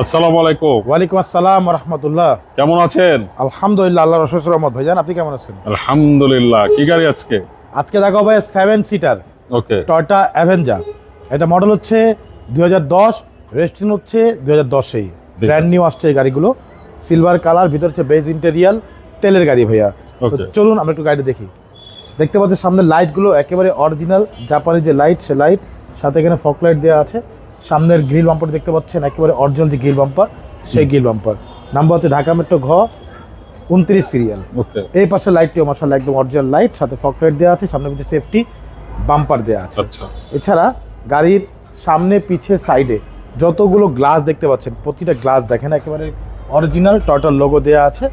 আসসালামু আলাইকুম। ওয়ালাইকুম আসসালাম রহমতুল্লাহ কেমন আছেন? আলহামদুলিল্লাহ আল্লাহ রসুল রহমত। ভাইজান আপনি কেমন আছেন? আলহামদুলিল্লাহ। কি গাড়ি আজকে? আজকে দেখো ভাই seven seater okay Toyota Avanza এটা মডেল হচ্ছে দুই হাজার দশ রেজিস্ট্রেশন হচ্ছে দুই হাজার দশেই ব্র্যান্ড নিউ আসছে এই গাড়িগুলো। সিলভার কালার ভিতর হচ্ছে বেজ ইন্টেরিয়াল তেলের গাড়ি ভাইয়া। চলুন আমরা একটু গাড়িটা দেখি। দেখতে পাচ্ছি সামনে লাইটগুলো একেবারে অরিজিনাল জাপানি যে লাইট সে লাইট সাথে এখানে ফক লাইট দেওয়া আছে। সামনের গ্রিল বাম্পার দেখতে পাচ্ছেন একেবারে অরিজিনাল যে গ্রিল বাম্পার সেই গ্রিল বাম্পার। নাম্বার হচ্ছে ঢাকা মেট্রো ঘ উনত্রিশ সিরিয়াল ওকে এই পাশে লাইটটিও মাসাল্লাহ একদম অরিজিনাল লাইট সাথে ফক লাইট দেওয়া আছে সামনে পিছিয়ে সেফটি বাম্পার দেওয়া আছে। আচ্ছা। এছাড়া গাড়ির সামনে পিছে সাইডে যতগুলো গ্লাস দেখতে পাচ্ছেন প্রতিটা গ্লাস দেখেন একেবারে অরিজিনাল টটাল লোগো দেওয়া আছে।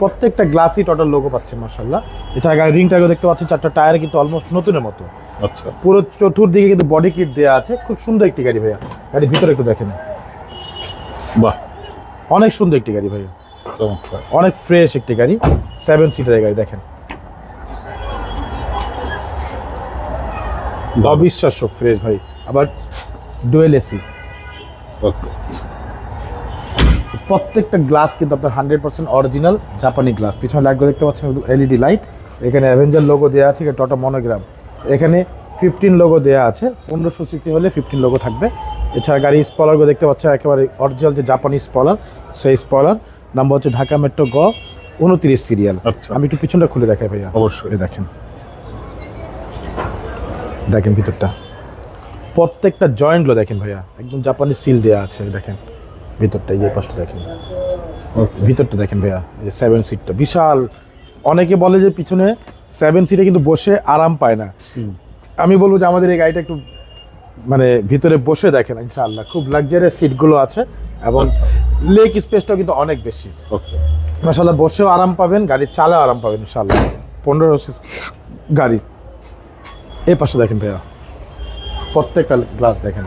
প্রত্যেকটা গ্লাসই টটাল লোগো পাচ্ছে মার্শাল্লাহ এছাড়া গাড়ির রিং টায়ারও দেখতে পাচ্ছেন চারটা টায়ার কিন্তু অলমোস্ট নতুনের মতো। আচ্ছা। পুরো চতুর্দিকে কিন্তু বডি কিট দেওয়া আছে। খুব সুন্দর একটি গাড়ি ভাইয়া। গাড়ির ভিতরে একটু দেখেন। বাহ। অনেক সুন্দর একটি গাড়ি ভাইয়া। অনেক ফ্রেশ একটি গাড়ি। সেভেন সিটারের গাড়ি দেখেন। অবিশ্বাস্য ফ্রেশ ভাই। আবার ডুয়েল এসি প্রত্যেকটা গ্লাস কিন্তু আপনার হান্ড্রেড পার্সেন্ট অরিজিনাল জাপানি গ্লাস পিছনে লাইটগুলো দেখতে পাচ্ছেন এলইডি লাইট এখানে অ্যাভেঞ্জার লোগো দেওয়া আছে টটা মনোগ্রাম এখানে ফিফটিন লোগো দেওয়া আছে। পনেরোশো সিসি হলে ফিফটিন লোগো থাকবে। এছাড়া গাড়ি স্পলারগুলো দেখতে পাচ্ছেন একেবারে অরিজিনাল যে জাপানি স্পলার সেই স্পলার নাম্বার হচ্ছে ঢাকা মেট্রো গ উনত্রিশ সিরিয়াল আচ্ছা। আমি একটু পিছনটা খুলে দেখাই ভাইয়া। অবশ্যই। দেখেন। দেখেন ভিতরটা। প্রত্যেকটা জয়েন্টগুলো দেখেন ভাইয়া। একদম জাপানি সিল দেওয়া আছে দেখেন। ভিতরটা এই যে পাশটা দেখেন। ভিতরটা দেখেন ভাইয়া। এই যে সেভেন সিটটা বিশাল। অনেকে বলে যে পিছনে সেভেন সিটে কিন্তু বসে আরাম পায় না। আমি বলব যে আমাদের এই গাড়িটা একটু মানে ভিতরে বসে দেখেন ইনশাআল্লাহ। খুব লাক্সারিয়াস সিটগুলো আছে এবং লেগ স্পেসটাও কিন্তু অনেক বেশি। ওকে মাসাল্লাহ বসেও আরাম পাবেন গাড়ি চালাও আরাম পাবেন ইনশাল্লাহ পনেরো গাড়ি। এই পাশে দেখেন ভাইয়া প্রত্যেকটা গ্লাস দেখেন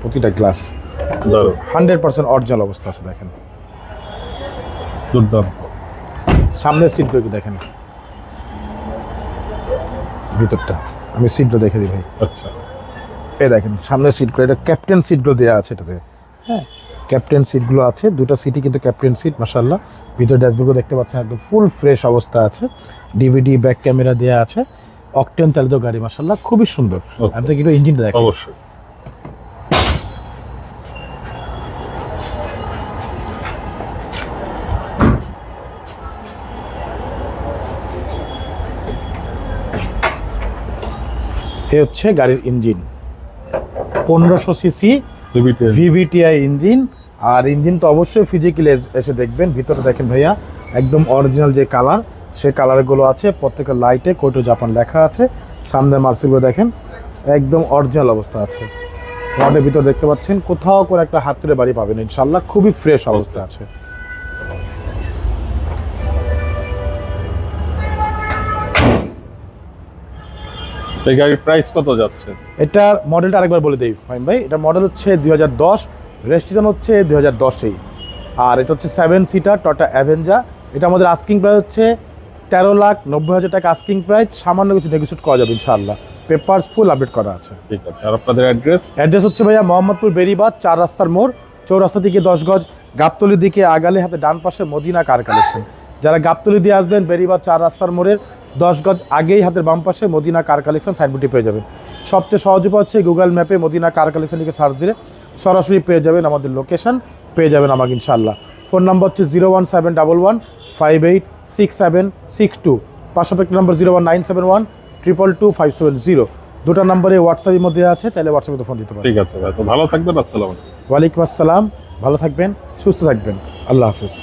প্রতিটা গ্লাস হান্ড্রেড পার্সেন্ট অরিজিনাল অবস্থা আছে দেখেন। সামনের সিটগুলো দেখেন। ভিতরটা। আমি সিটগুলো দেখে দিই ভাই। আচ্ছা। এ দেখেন সামনের সিটগুলো এটা ক্যাপ্টেন সিটগুলো দেওয়া আছে এটাতে। হ্যাঁ ক্যাপ্টেন সিটগুলো আছে দুটো সিটই কিন্তু ক্যাপ্টেন সিট মাসাল্লাহ ভিতরে ড্যাশবোর্ডও দেখতে পাচ্ছেন একদম ফুল ফ্রেশ অবস্থা আছে। ডিভিডি ব্যাক ক্যামেরা দেওয়া আছে। অকটেন চালিত গাড়ি মাসাল্লাহ খুবই সুন্দর. আপনি কিন্তু ইঞ্জিনটা দেখেন। অবশ্যই। এ হচ্ছে গাড়ির ইঞ্জিন। পনেরোশো সিসি ভিভিটিআই ইঞ্জিন। আর ইঞ্জিন তো অবশ্যই ফিজিক্যালি এসে দেখবেন। ভিতরে দেখেন ভাইয়া একদম অরিজিনাল যে কালার সে কালারগুলো আছে। প্রত্যেকটা লাইটে কোটো জাপান লেখা আছে। সামনে মার্সিলগুলো দেখেন একদম অরিজিনাল অবস্থা আছে। রডের ভিতর দেখতে পাচ্ছেন কোথাও করে একটা হাত তুলে বাড়ি পাবেন। ইনশাল্লাহ খুবই ফ্রেশ অবস্থা আছে। এই গাড়ির প্রাইস কত যাচ্ছে? এটার মডেলটা আরেকবার বলে দেই ফাইন ভাই। এটা মডেল হচ্ছে দুই হাজার দশ রেজিস্ট্রেশন হচ্ছে দুই হাজার দশেই। আর এটা হচ্ছে সেভেন সিটার টটা অ্যাভেঞ্জা এটা আমাদের আস্কিং প্রাইস হচ্ছে তেরো লাখ নব্বই হাজার টাকা আস্কিং প্রাইস সামান্য কিছু নেগোসিয়েট করা যাবে ইনশাআল্লাহ। পেপারস ফুল আপডেট করা আছে। ঠিক আছে আর আপনাদের অ্যাড্রেস অ্যাড্রেস হচ্ছে ভাইয়া মোহাম্মদপুর বেরিবাদ চার রাস্তার মোড় চৌরাস্তা থেকে দশ গজ গাবতলির দিকে আগালে হাতে ডান পাশে মদিনা কার কালেকশন যারা গাবতলি দিয়ে আসবেন বেরিবাদ চার রাস্তার মোড়ের দশ গজ আগেই হাতের বাম পাশে মদিনা কার কালেকশন সাইনবোর্ডটি পেয়ে যাবেন। সবচেয়ে সহজ উপায় হচ্ছে গুগল ম্যাপে মদিনা কার কালেকশন লিখে সার্চ দিলে সরাসরি পেয়ে যাবেন আমাদের লোকেশন পেয়ে যাবেন আমাকে ইনশাল্লাহ ফোন নাম্বার হচ্ছে zero one seven double one five eight six seven six two পাশাপাশি number zero one nine seven one triple two five seven zero দুটো নাম্বারে হোয়াটসঅ্যাপের মধ্যে আছে তাহলে হোয়াটসঅ্যাপে ফোন দিতে পারেন ঠিক আছে ভালো থাকবেন আসসালামু আলাইকুম। ওয়ালাইকুম আসসালাম ভালো থাকবেন সুস্থ থাকবেন। আল্লাহ হাফিজ।